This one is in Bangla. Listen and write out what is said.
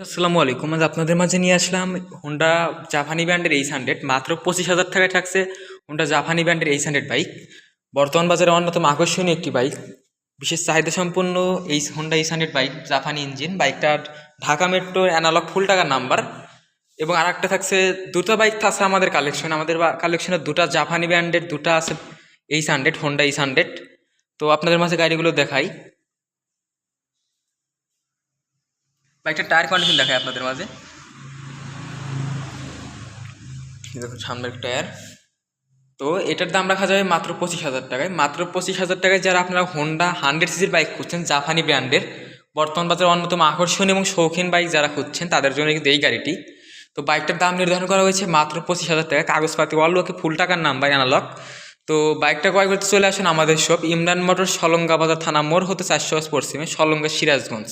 আসসালামু আলাইকুম। আজ আপনাদের মাঝে নিয়ে আসলাম হোন্ডা জাপানি ব্র্যান্ডের এইচ হান্ড্রেড মাত্র পঁচিশ হাজার টাকায় থাকছে হোন্ডা জাপানি ব্র্যান্ডের এইচ হান্ড্রেড বাইক বর্তমান বাজারে অন্যতম আকর্ষণীয় একটি বাইক বিশেষ চাহিদা সম্পন্ন এই হোন্ডা এইচ হান্ড্রেড বাইক জাপানি ইঞ্জিন বাইকটার ঢাকা মেট্রো অ্যানালগ ফুল টাকার নাম্বার এবং আর একটা থাকছে দুটো বাইক থাকছে আমাদের কালেকশন আমাদের কালেকশনে দুটা জাপানি ব্র্যান্ডের দুটো আছে H hundred Honda H hundred তো আপনাদের মাঝে গাড়িগুলো দেখাই। বাইকটার টায়ার কন্ডিশন দেখায় আপনাদের মাঝে। দেখুন, সামনের টায়ার তো এটার দাম রাখা যাবে মাত্র পঁচিশ হাজার টাকায়। মাত্র পঁচিশ হাজার টাকায় যারা আপনারা হোন্ডা হান্ড্রেড সিসির বাইক খুঁজছেন জাপানি ব্র্যান্ডের বর্তমান বাজারে অন্যতম আকর্ষণ এবং শৌখিন বাইক যারা খুঁজছেন, তাদের জন্য কিন্তু এই গাড়িটি। তো বাইকটার দাম নির্ধারণ করা হয়েছে মাত্র পঁচিশ হাজার টাকা কাগজপাতি ওকে ফুল টাকার নাম নাম্বার অ্যানালগ তো বাইকটা ক্রয় করতে চলে আসুন আমাদের শপ ইমরান মোটর সলঙ্গা বাজার থানা মোড় হতে চারশো পশ্চিমে সলঙ্গা সিরাজগঞ্জ।